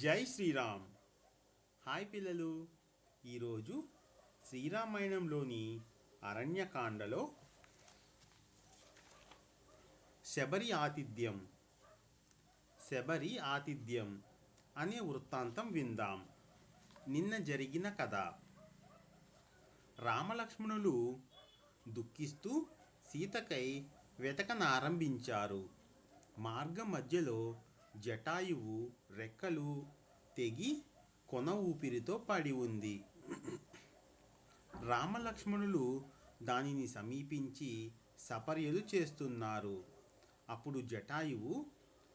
జై శ్రీరామ్. హాయ్ పిల్లలు. ఈరోజు శ్రీరామాయణంలోని అరణ్యకాండలో శబరి ఆతిథ్యం శబరి ఆతిథ్యం అనే వృత్తాంతం విందాం. నిన్న జరిగిన కథ. రామలక్ష్మణులు దుఃఖిస్తూ సీతకై వెతకనారంభించారు. మార్గ మధ్యలో జటాయువు రెక్కలు తెగి కొన ఊపిరితో పడి ఉంది. రామలక్ష్మణులు దానిని సమీపించి సపర్యలు చేస్తున్నారు. అప్పుడు జటాయువు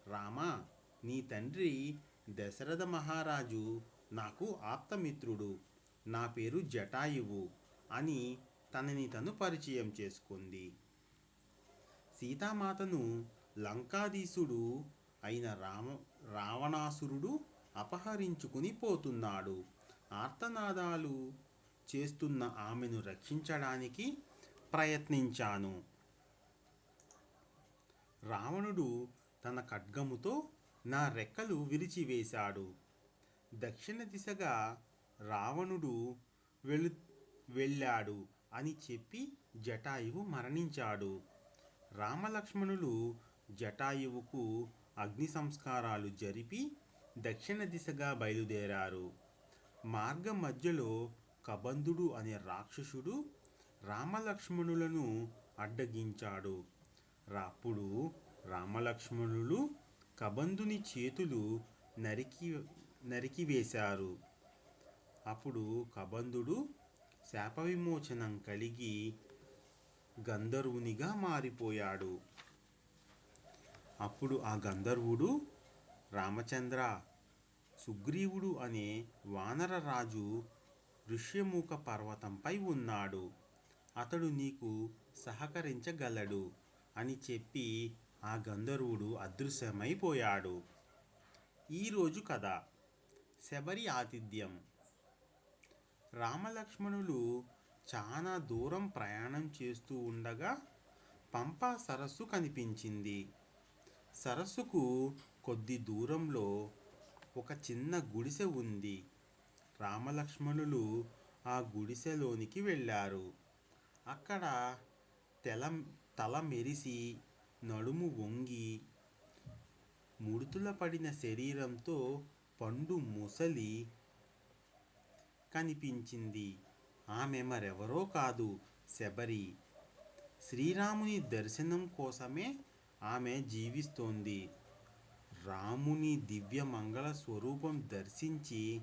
రామా నీ తండ్రి దశరథ మహారాజు నాకు ఆప్తమిత్రుడు. నా పేరు జటాయువు అని తనని తను పరిచయం చేసుకుంది. సీతామాతను లంకాధీశుడు అయిన రామ రావణాసురుడు అపహరించుకుని పోతున్నాడు. ఆర్తనాదాలు చేస్తున్న ఆమెను రక్షించడానికి ప్రయత్నించాను. రావణుడు తన ఖడ్గముతో నా రెక్కలు విరిచివేశాడు. దక్షిణ దిశగా రావణుడు వెళు వెళ్ళాడు అని చెప్పి జటాయువు మరణించాడు. రామలక్ష్మణులు జటాయువుకు అగ్ని సంస్కారాలు జరిపి దక్షిణ దిశగా బయలుదేరారు. మార్గ మధ్యలో కబంధుడు అనే రాక్షసుడు రామలక్ష్మణులను అడ్డగించాడు. అప్పుడు రామలక్ష్మణులు కబంధుని చేతులు నరికి నరికివేశారు. అప్పుడు కబంధుడు శాప విమోచనం కలిగి గంధర్వునిగా మారిపోయాడు. అప్పుడు ఆ గంధర్వుడు రామచంద్ర సుగ్రీవుడు అనే వానరరాజు ఋష్యముఖ పర్వతంపై ఉన్నాడు. అతడు నీకు సహకరించగలడు అని చెప్పి ఆ గంధర్వుడు అదృశ్యమైపోయాడు. ఈరోజు కథ. శబరి ఆతిథ్యం. రామలక్ష్మణులు చాలా దూరం ప్రయాణం చేస్తూ ఉండగా పంపా సరస్సు కనిపించింది. సరస్సుకు కొద్ది దూరంలో ఒక చిన్న గుడిసె ఉంది. రామలక్ష్మణులు ఆ గుడిసెలోనికి వెళ్ళారు. అక్కడ తెల తల మెరిసి నడుము వంగి ముడుతుల పడిన శరీరంతో పండు ముసలి కనిపించింది. ఆమె మరెవరో కాదు శబరి. శ్రీరాముని దర్శనం కోసమే ఆమె జీవిస్తోంది. రాముని దివ్య మంగళ స్వరూపం దర్శించి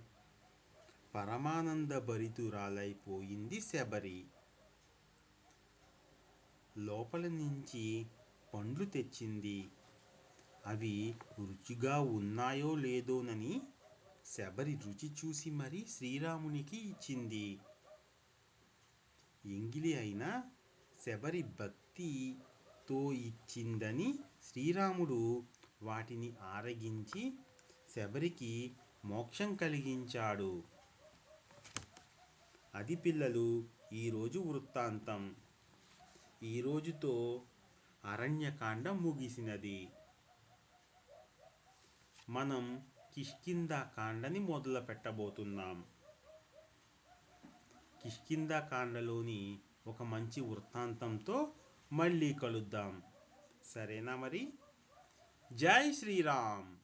పరమానంద భరితురాలైపోయింది శబరి. లోపల నుంచి పండ్లు తెచ్చింది. అవి రుచిగా ఉన్నాయో లేదోనని శబరి రుచి చూసి మరీ శ్రీరామునికి ఇచ్చింది. ఎంగిలి అయినా శబరి భక్తి తో ఇచ్చిందని శ్రీరాముడు వాటిని ఆరగించి శబరికి మోక్షం కలిగించాడు. అది పిల్లలు ఈరోజు వృత్తాంతం. ఈ రోజుతో అరణ్యకాండ ముగిసినది. మనం కిష్కింద కాండని మొదలు పెట్టబోతున్నాం. కిష్కింద కాండలోని ఒక మంచి వృత్తాంతంతో మళ్ళీ కలుద్దాం. సరేనా మరి? జై శ్రీరామ్.